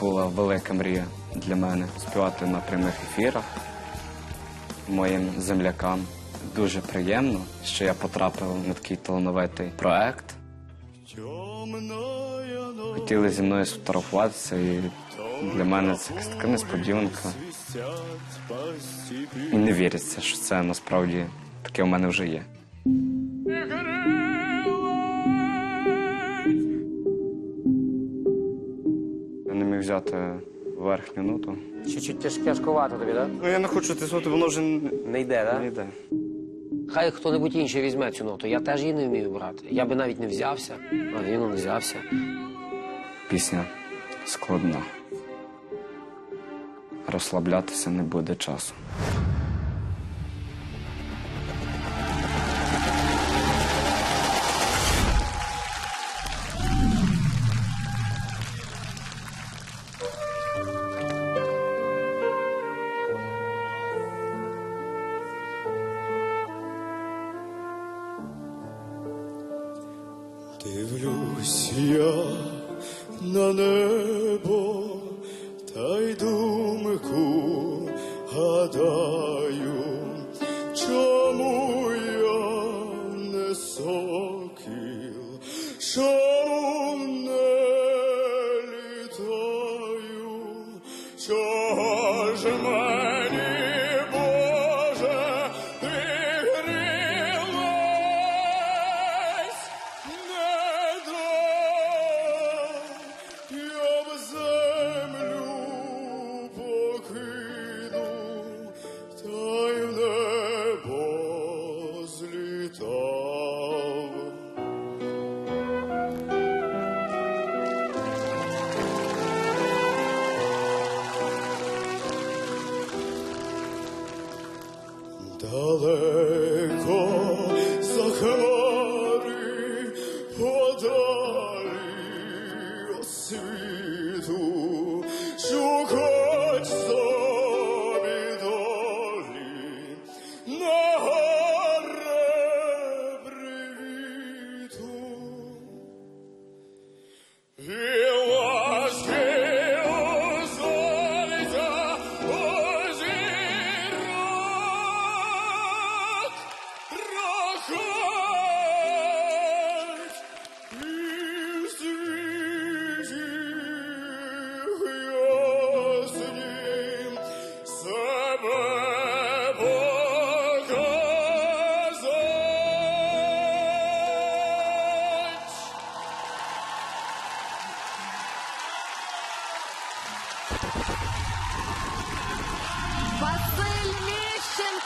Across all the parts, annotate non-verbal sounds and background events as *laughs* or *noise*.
велика мрія для мене співати на прямих ефірах моїм землякам. Дуже приємно, що я потрапив на такий талановитий проект. Хотіли зі мною сфотографуватися, і для мене це така несподіванка. І не віриться, що це насправді таке в мене вже є. Взяти верхню ноту. Чуть-чуть тяжкувато тобі, так? Ну я не хочу тиснути, воно вже не йде, так? не йде. Хай хто-небудь інший візьме цю ноту. Я теж її не вмію брати. Я би навіть не взявся, а він не взявся. Пісня складна. Розслаблятися не буде часу. Дивлюсь я на небо, та й думку гадаю, Father.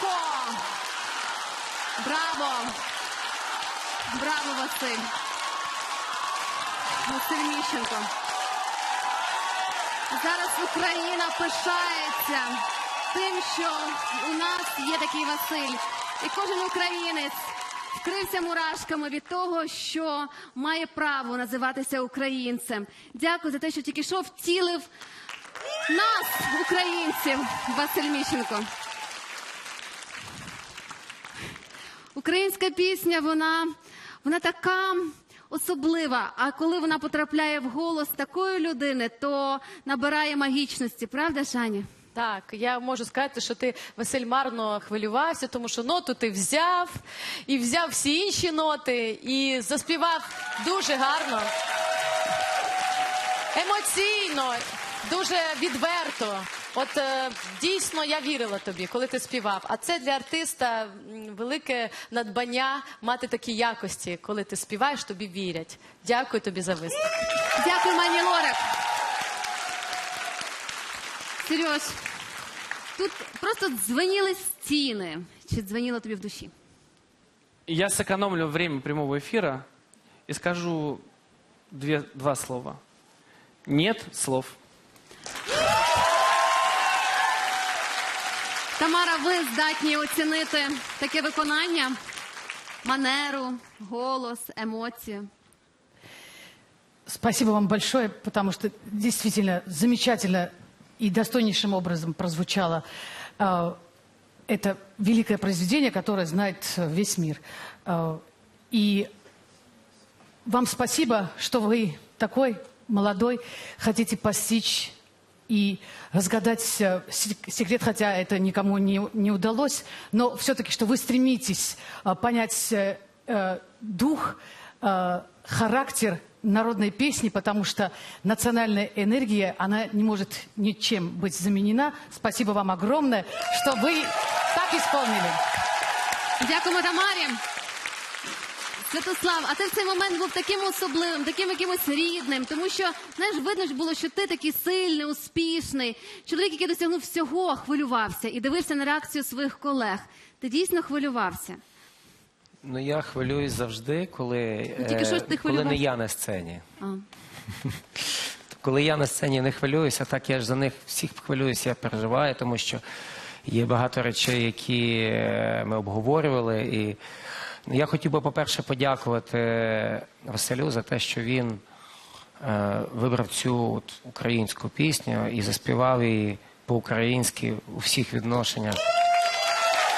Міщенко. Браво! Браво, Василь! Василь Міщенко. Зараз Україна пишається тим, що у нас є такий Василь. І кожен українець вкрився мурашками від того, що має право називатися українцем. Дякую за те, що тільки що втілив нас, українців, Василь Міщенко. Українська пісня, вона, вона така особлива. А коли вона потрапляє в голос такої людини, то набирає магічності. Правда, Шаня? Так, я можу сказати, що ти Василь марно хвилювався, тому що ноту ти взяв і взяв всі інші ноти і заспівав дуже гарно, емоційно, дуже відверто. От е, дійсно я вірила тобі, коли ти співав. А це для артиста велике надбання мати такі якості, коли ти співаєш, тобі вірять. Дякую тобі за виступ. Дякую, Мані Лорак. Сереж, тут просто дзвеніли стіни. Чи дзвеніло тобі в душі? Я сэкономлю время прямого эфира и скажу две, два слова. Нет слов. Тамара, ви здатні оцінити таке виконання, манеру, голос, емоції. Спасибо вам большое, потому что действительно замечательно и достойнейшим образом прозвучало э, это великое произведение, которое знает э, весь мир. Э, и вам спасибо, что вы такой молодой, хотите постичь и разгадать э, сек- секрет, хотя это никому не, не удалось, но все-таки, что вы стремитесь э, понять э, дух, характер народной песни, потому что национальная энергия, она не может ничем быть заменена. Спасибо вам огромное, что вы так исполнили. Дякуємо Тамарі. Святослав, а ти в цей момент був таким особливим, таким якимось рідним, тому що знаєш, видно ж було, що ти такий сильний, успішний. Чоловік, який досягнув всього, хвилювався і дивився на реакцію своїх колег. Ти дійсно хвилювався. Ну я хвилююсь завжди, коли, Ну, тільки е, що ти коли не я на сцені. А. *laughs* Коли я на сцені не хвилююся, так я ж за них всіх хвилююся, я переживаю, тому що є багато речей, які е, ми обговорювали. І я хотів би, по-перше, подякувати Василю за те, що він е, вибрав цю от українську пісню і заспівав її по-українськи у всіх відношеннях.